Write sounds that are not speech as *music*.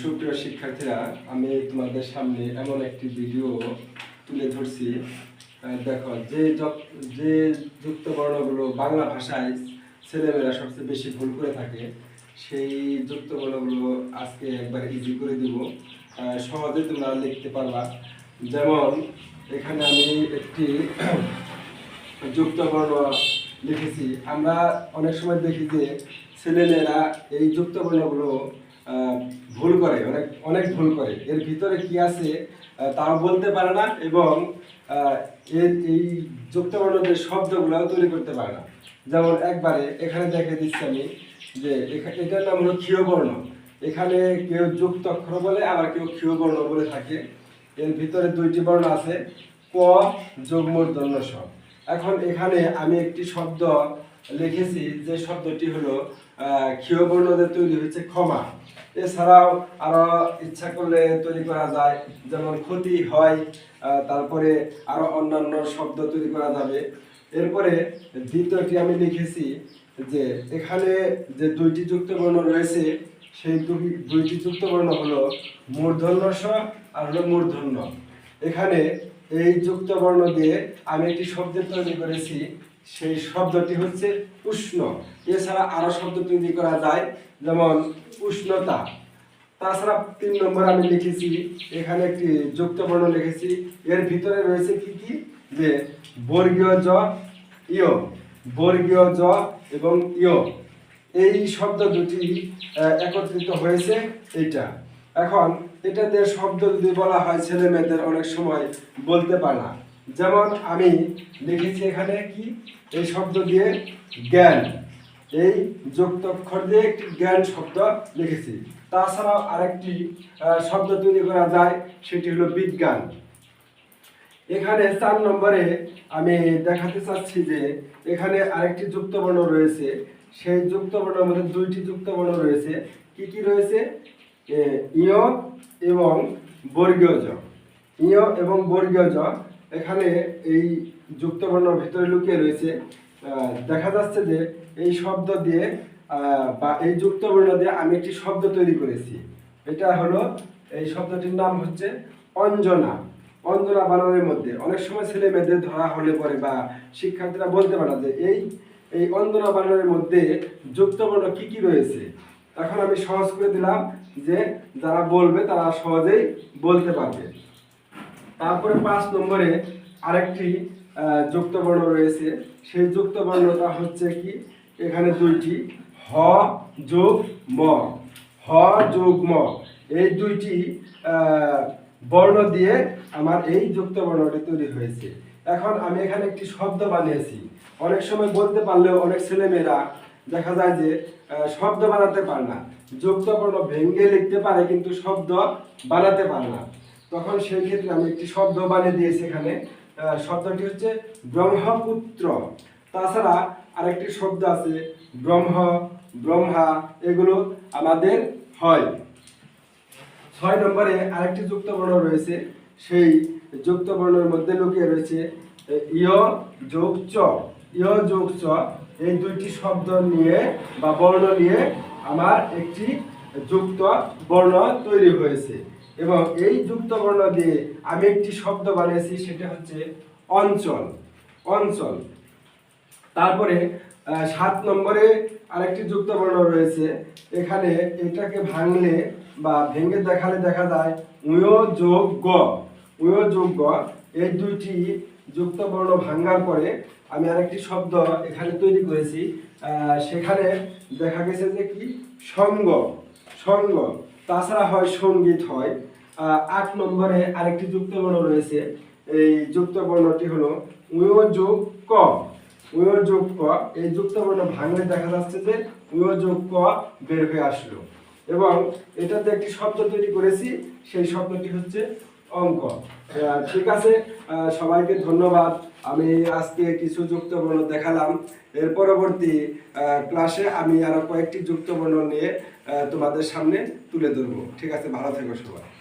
সুপ্রিয় শিক্ষার্থীরা, আমি তোমাদের সামনে এমন একটি ভিডিও তুলে ধরছি। দেখো, যে যে যুক্ত বর্ণগুলো বাংলা ভাষায় ছেলেমেয়েরা সবচেয়ে বেশি ভুল করে থাকে, সেই যুক্ত বর্ণগুলো আজকে একবার ইজি করে দিব। সহজে তোমরা লিখতে পারবা। যেমন, এখানে আমি একটি *clears throat* যুক্ত বর্ণ লিখেছি। আমরা অনেক সময় দেখি যে ছেলেমেয়েরা এই যুক্ত বর্ণগুলো ভুল করে, অনেক অনেক ভুল করে। এর ভিতরে কি আছে তাও বলতে পারে না এবং এই যুক্তবর্ণ যে শব্দগুলো তৈরি করতে পারে না। যেমন একবারে এখানে দেখে দিচ্ছি আমি যে এটার নাম হলো ক্ষীয় বর্ণ এখানে কেউ যুক্ত অক্ষর বলে, আবার কেউ ক্ষীয় বর্ণ বলে থাকে। এর ভিতরে দুইটি বর্ণ আছে, ক যোগ মূর্ধন্য স এখন এখানে আমি একটি শব্দ লিখেছি যে শব্দটি হলো ক্ষীয় বর্ণদের তৈরি হচ্ছে ক্ষমা। এছাড়াও আরও ইচ্ছা করলে তৈরি করা যায়, যেমন ক্ষতি হয় তারপরে আরও অন্যান্য শব্দ তৈরি করা যাবে। এরপরে দ্বিতীয়টি আমি লিখেছি যে, এখানে যে দুইটি যুক্ত বর্ণ রয়েছে, সেই দুই- দুইটি যুক্ত বর্ণ হলো মূর্ধন্য স আর হলো মূর্ধন্য। এখানে এই যুক্ত বর্ণ দিয়ে আমি একটি শব্দ তৈরি করেছি সেই শব্দটি হচ্ছে উষ্ণ। এছাড়া আরও শব্দ তৈরি করা যায়, যেমন উষ্ণতা। তাছাড়া তিন নম্বর আমি লিখেছি, এখানে একটি যুক্ত বর্ণ লিখেছি। এর ভিতরে রয়েছে কি কি? যে বর্গীয় জ, ইয়। বর্গীয় জ এবং ইয়। এই শব্দ দুটি একত্রিত হয়েছে এটা এখন এটাতে শব্দ যদি বলা হয়, ছেলে মেয়েদের অনেক সময় বলতে পারে না। যেমন আমি লিখেছি এখানে কি? এই শব্দ দিয়ে জ্ঞান। এই যুক্ত অক্ষর দিয়ে একটি জ্ঞান শব্দ লিখেছি। তাছাড়াও আরেকটি শব্দ তৈরি করা যায়, সেটি হলো বিজ্ঞান। এখানে চার নম্বরে আমি দেখাতে চাচ্ছি যে এখানে আরেকটি যুক্ত বর্ণ রয়েছে। সেই যুক্ত বর্ণের মধ্যে দুইটি যুক্ত বর্ণ রয়েছে। কি কি রয়েছে? ইয় এবং বর্গীয় জ। ইয় এবং বর্গীয় জ এখানে এই যুক্ত বর্ণের ভিতরে লুকিয়ে রয়েছে। দেখা যাচ্ছে যে এই শব্দ দিয়ে বা এই যুক্ত বর্ণ দিয়ে আমি একটি শব্দ তৈরি করেছি। এটা হলো, এই শব্দটির নাম হচ্ছে অঞ্জনা। অঞ্জনা বানানোর মধ্যে অনেক সময় ছেলে মেয়েদের ধরা হলে পরে বা শিক্ষার্থীরা বলতে পারে যে এই এই অঞ্জনা বানানোর মধ্যে যুক্ত বর্ণ কি কি রয়েছে। এখন আমি সহজ করে দিলাম যে যারা বলবে তারা সহজেই বলতে পারবে। তারপরে পাঁচ নম্বরে আরেকটি যুক্ত বর্ণ রয়েছে। সেই যুক্ত বর্ণটা হচ্ছে কি? এখানে দুইটি, হ যোগ ম। হ যোগ ম। এই দুইটি বর্ণ দিয়ে আমার এই যুক্ত বর্ণটি তৈরি হয়েছে। এখন আমি এখানে একটি শব্দ বানিয়েছি। অনেক সময় বলতে পারলেও অনেক ছেলেমেয়েরা দেখা যায় যে শব্দ বানাতে পারে না। যুক্ত বর্ণ ভেঙ্গে লিখতে পারে, কিন্তু শব্দ বানাতে পারে না। তখন সেই ক্ষেত্রে আমি একটি শব্দ বানিয়ে দিয়েছি এখানে। শব্দটি হচ্ছে ব্রহ্মপুত্র। তাছাড়া আরেকটি শব্দ আছে, ব্রহ্ম, ব্রহ্মা, এগুলো আমাদের হয়। ছয় নম্বরে আরেকটি যুক্ত বর্ণ রয়েছে, সেই যুক্ত বর্ণের মধ্যে লুকিয়ে রয়েছে ইয় যোগ চ। ইয় যোগ চ, এই দুইটি শব্দ নিয়ে বা বর্ণ নিয়ে আমার একটি যুক্ত বর্ণ তৈরি হয়েছে। এবং এই যুক্ত বর্ণ দিয়ে আমি একটি শব্দ বানিয়েছি, সেটা হচ্ছে অঞ্চল অঞ্চল। তারপরে সাত নম্বরে আরেকটি যুক্ত বর্ণ রয়েছে, এখানে এটাকে ভাঙলে বা ভেঙে দেখালে দেখা যায় উয় যোগ গ। উয় যোগ গ, এই দুইটি যুক্ত বর্ণ ভাঙার পরে আমি আরেকটি শব্দ এখানে তৈরি করেছি সেখানে দেখা গেছে যে কি? সঙ্গ সঙ্গ। তাছাড়া হয় সংগীত হয়। আট নম্বরে আরেকটি যুক্ত বর্ণ রয়েছে। এই যুক্ত বর্ণটি হলো উয় যোগ ক। উয় যোগ ক, এই যুক্ত বর্ণ ভাঙলে দেখা যাচ্ছে যে উয় যোগ ক বের হয়ে আসলো। এবং এটাতে একটি শব্দ তৈরি করেছি, সেই শব্দটি হচ্ছে অঙ্ক। ঠিক আছে? সবাইকে ধন্যবাদ। আমি আজকে কিছু যুক্ত বর্ণ দেখালাম। এর পরবর্তী ক্লাসে আমি আরও কয়েকটি যুক্ত বর্ণ নিয়ে তোমাদের সামনে তুলে ধরবো। ঠিক আছে? ভালো থেকো সবাই।